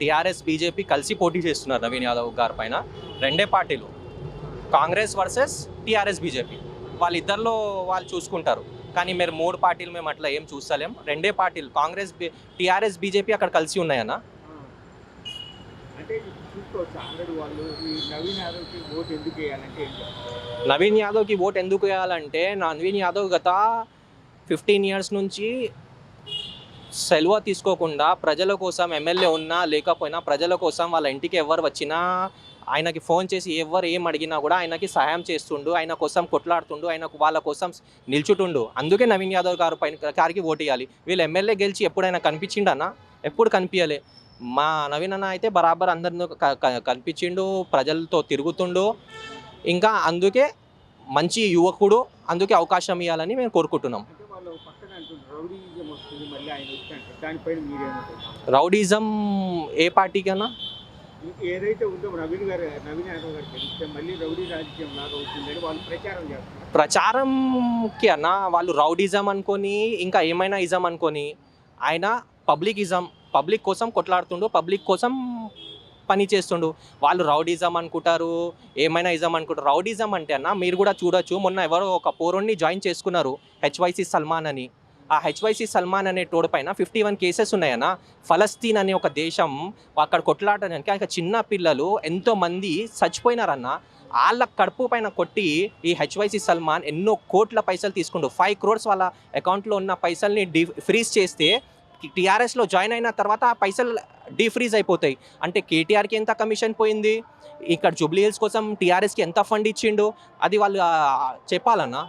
TRS BJP కలిసి పోటీ చేస్తున్నారు నవీన్ యాదవ్ గారి పైన. రెండే పార్టీలు కాంగ్రెస్ వర్సెస్ టీఆర్ఎస్ బీజేపీ. వాళ్ళిద్దరిలో వాళ్ళు చూసుకుంటారు. కానీ మీరు మూడు పార్టీలు మేము అట్లా ఏం చూస్తలేం. రెండే పార్టీలు కాంగ్రెస్ టీఆర్ఎస్ బీజేపీ అక్కడ కలిసి ఉన్నాయన్న. నవీన్ యాదవ్కి ఓట్ ఎందుకు వేయాలంటే నవీన్ యాదవ్ గత ఫిఫ్టీన్ ఇయర్స్ నుంచి సెలవు తీసుకోకుండా ప్రజల కోసం ఎమ్మెల్యే ఉన్నా లేకపోయినా ప్రజల కోసం వాళ్ళ ఇంటికి ఎవరు వచ్చినా ఆయనకి ఫోన్ చేసి ఎవరు ఏం అడిగినా కూడా ఆయనకి సహాయం చేస్తుండు ఆయన కోసం కొట్లాడుతుండు ఆయనకు వాళ్ళ కోసం నిల్చుటుండు. అందుకే నవీన్ యాదవ్ గారు పైన గారికి ఓటు వేయాలి వీళ్ళు ఎమ్మెల్యే గెలిచి ఎప్పుడైనా కనిపించిండన్నా ఎప్పుడు కనిపించలే. మా నవీన్ అన్న అయితే బరాబర్ అందరిని కనిపించిండు ప్రజలతో తిరుగుతుండు. ఇంకా అందుకే మంచి యువకుడు అందుకే అవకాశం ఇవ్వాలని మేము కోరుకుంటున్నాం అంటే వాళ్ళు పక్కన అంటుంటారు రౌడీజం వస్తుంది మళ్ళీ ఆయన వచ్చి అంటారు దానిపైన మీరేమంటారు? రౌడీజం ఏ ఏదైతే ఉందో నవీన్ గారు నవీన్ యాదవ్ గారు తెలిస్తే మళ్ళీ రౌడీ రాజకీయం లాగా అవుతుందని వాళ్ళు ప్రచారం చేస్తున్నారు. ప్రచారంకి అన్న వాళ్ళు రౌడీజం అనుకొని ఇంకా ఏమైనా ఇజం అనుకొని ఆయన పబ్లిక్ ఇజం పబ్లిక్ కోసం కొట్లాడుతుండు పబ్లిక్ కోసం పని చేస్తుండు. వాళ్ళు రౌడీజం అనుకుంటారు ఏమైనా ఇజం అనుకుంటారు. రౌడీజం అంటే అన్న మీరు కూడా చూడొచ్చు. మొన్న ఎవరో ఒక పోరోడిని జాయిన్ చేసుకున్నారు హెచ్వైసి సల్మాన్ అని. ఆ హెచ్వైసి సల్మాన్ అనే టోడ్ పైన ఫిఫ్టీ వన్ కేసెస్ ఉన్నాయన్న. ఫలస్తీన్ అనే ఒక దేశం అక్కడ కొట్లాడడానికి ఇంకా చిన్న పిల్లలు ఎంతోమంది చచ్చిపోయినారన్న. వాళ్ళ కడుపు పైన కొట్టి ఈ హెచ్వైసి సల్మాన్ ఎన్నో కోట్ల పైసలు తీసుకుండు. ఫైవ్ క్రోర్స్ వాళ్ళ అకౌంట్లో ఉన్న పైసల్ని డీ ఫ్రీజ్ చేస్తే టీఆర్ఎస్లో జాయిన్ అయిన తర్వాత ఆ పైసలు డీఫ్రీజ్ అయిపోతాయి. అంటే కేటీఆర్కి ఎంత కమిషన్ పోయింది? ఇక్కడ జూబ్లీ హిల్స్ కోసం టీఆర్ఎస్కి ఎంత ఫండ్ ఇచ్చిండు? అది వాళ్ళు చెప్పాలన్నా.